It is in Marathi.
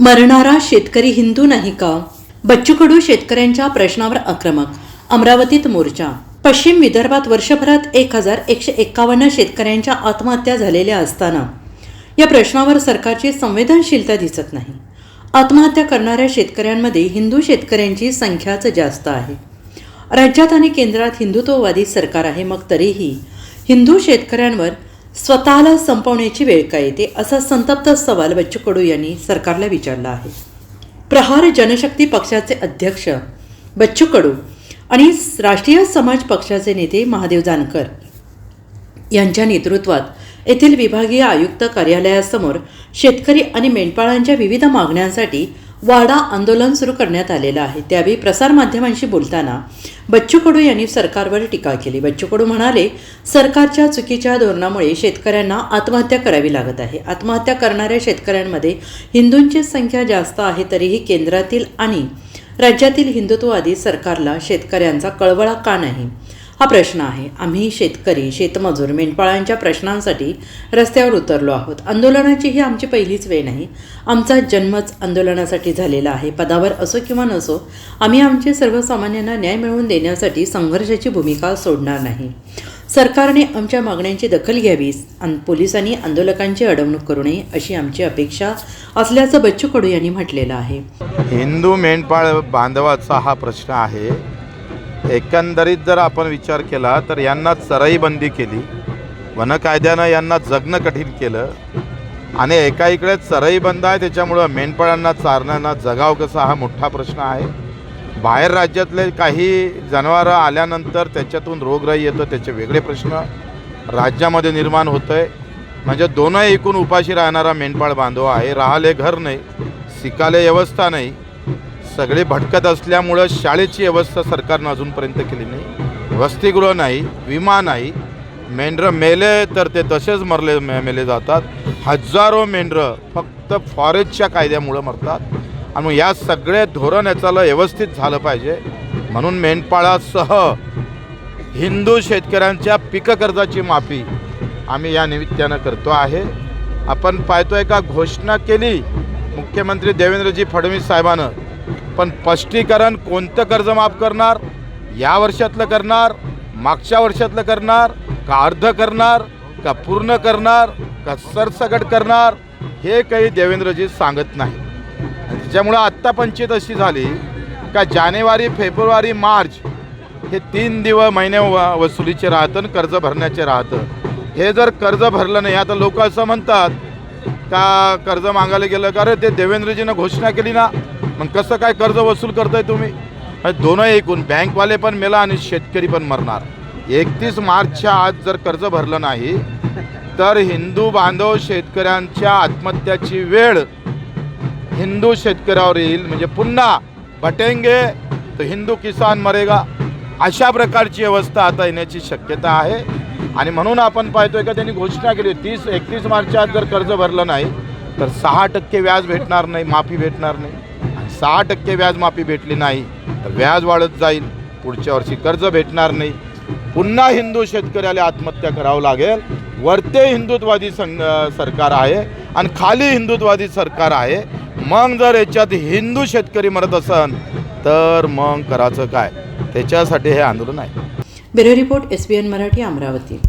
मरणारा शेतकरी हिंदू नाही का? बच्चू कडू शेतकऱ्यांच्या प्रश्नावर आक्रमक अमरावतीत मोर्चा. पश्चिम विदर्भात वर्षभरात एक हजार एकशे एक्कावन्न शेतकऱ्यांच्या आत्महत्या झालेल्या असताना या प्रश्नावर सरकारची संवेदनशीलता दिसत नाही. आत्महत्या करणाऱ्या शेतकऱ्यांमध्ये हिंदू शेतकऱ्यांची संख्याच जास्त आहे. राज्यात आणि केंद्रात हिंदुत्ववादी सरकार आहे मग तरीही हिंदू शेतकऱ्यांवर स्वतःला संपवण्याची वेळ का येते असा संतप्त सवाल बच्चू कडू यांनी सरकारला विचारला आहे. प्रहार जनशक्ती पक्षाचे अध्यक्ष बच्चू कडू आणि राष्ट्रीय समाज पक्षाचे नेते महादेव जानकर यांच्या नेतृत्वात येथील विभागीय आयुक्त कार्यालयासमोर शेतकरी आणि मेंढपाळांच्या विविध मागण्यांसाठी वाडा आंदोलन सुरू करण्यात आलेलं आहे. त्यावेळी प्रसारमाध्यमांशी बोलताना बच्चू कडू यांनी सरकारवर टीका केली. बच्चू कडू म्हणाले सरकारच्या चुकीच्या धोरणामुळे शेतकऱ्यांना आत्महत्या करावी लागत आहे. आत्महत्या करणाऱ्या शेतकऱ्यांमध्ये हिंदूंची संख्या जास्त आहे तरीही केंद्रातील आणि राज्यातील हिंदुत्ववादी सरकारला शेतकऱ्यांचा कळवळा का नाही? हा प्रश्न आहे. आम्ही शेतकरी शेतमजूर मेंढपाळांच्या प्रश्नांसाठी रस्त्यावर उतरलो आहोत. आंदोलनाची ही आमची पहिलीच वेळ नाही. आमचा जन्मच आंदोलनासाठी झालेला आहे. पदावर असो किंवा नसो आम्ही आमचे सर्वसामान्यांना न्याय मिळवून देण्यासाठी संघर्षाची भूमिका सोडणार नाही. सरकारने आमच्या मागण्यांची दखल घ्यावी. आणि पोलिसांनी आंदोलकांची अडवणूक करू नये अशी आमची अपेक्षा असल्याचं बच्चू कडू यांनी म्हटलेलं आहे. हिंदू मेंढपाळ बांधवाचा हा प्रश्न आहे. एकंदरीत जर आपण विचार केला तर यांना चराई बंदी केली. वन कायद्यानं यांना जगणं कठीण केलं. आणि एका इकडे चराई बंद आहे त्याच्यामुळं मेंढपाळांना चारण्याना जगाव कसा हा मोठा प्रश्न आहे. बाहेर राज्यातले काही जनावरं आल्यानंतर त्याच्यातून रोगराई येतो त्याचे वेगळे प्रश्न. राज्यामध्ये निर्माण होतं आहे म्हणजे दोनही एकूण उपाशी राहणारा मेंढपाळ बांधव आहे. राहले घर नाही शिकाले व्यवस्था नाही. सगळे भटकत असल्यामुळं शाळेची व्यवस्था सरकारनं अजूनपर्यंत केली नाही. वसतिगृह नाही विमा नाही. मेंढरं मेले तर ते तसेच मरले मे मेले जातात. हजारो मेंढरं फक्त फॉरेस्टच्या कायद्यामुळं मरतात. आणि मग या सगळे धोरण याचाला व्यवस्थित झालं पाहिजे. म्हणून मेंढपाळासह हिंदू शेतकऱ्यांच्या पीक कर्जाची माफी आम्ही या निमित्तानं करतो आहे. आपण पाहतोय का घोषणा केली मुख्यमंत्री देवेंद्रजी फडणवीस साहेबानं. पण स्पष्टीकरण कोणतं कर्ज माफ करणार? या वर्षातलं करणार? मागच्या वर्षातलं करणार? का अर्ध करणार? का पूर्ण करणार? का सरसकट करणार? हे काही देवेंद्रजी सांगत नाही त्याच्यामुळं आत्ता पंचायत अशी झाली का जानेवारी फेब्रुवारी मार्च हे तीन दिवस महिने वसुलीचे राहतं आणि कर्ज भरण्याचे राहतं. हे जर कर्ज भरलं नाही आता लोक असं म्हणतात का कर्ज मागायला गेलं का? अरे ते देवेंद्रजीनं घोषणा केली ना. मग कसं काय कर्ज वसूल करताय तुम्ही? दोनही एकूण बँकवाले पण मेला आणि शेतकरी पण मरणार. एकतीस मार्चच्या आज जर कर्ज भरलं नाही तर हिंदू बांधव शेतकऱ्यांच्या आत्महत्याची वेळ हिंदू शेतकऱ्यावर येईल. म्हणजे पुन्हा भटेंगे तर हिंदू किसान मरेगा. अशा प्रकारची व्यवस्था आता येण्याची शक्यता आहे. आणि म्हणून आपण पाहतोय का त्यांनी घोषणा केली तीस एकतीस मार्चच्या आत जर कर्ज भरलं नाही तर सहा टक्के व्याज भेटणार नाही माफी भेटणार नाही. सहा टक्के व्याज माफी भेटली नाही तर व्याज वाढत जाईल. पुढच्या वर्षी कर्ज भेटणार नाही. पुन्हा हिंदू शेतकऱ्याला आत्महत्या करावं लागेल. वरते हिंदुत्वादी संघ सरकार आहे आणि खाली हिंदुत्वादी सरकार आहे. मग जर याच्यात हिंदू शेतकरी मरत असन तर मग करायचं काय? त्याच्यासाठी हे आंदोलन आहे. Bureau report S B N Marathi Amravati.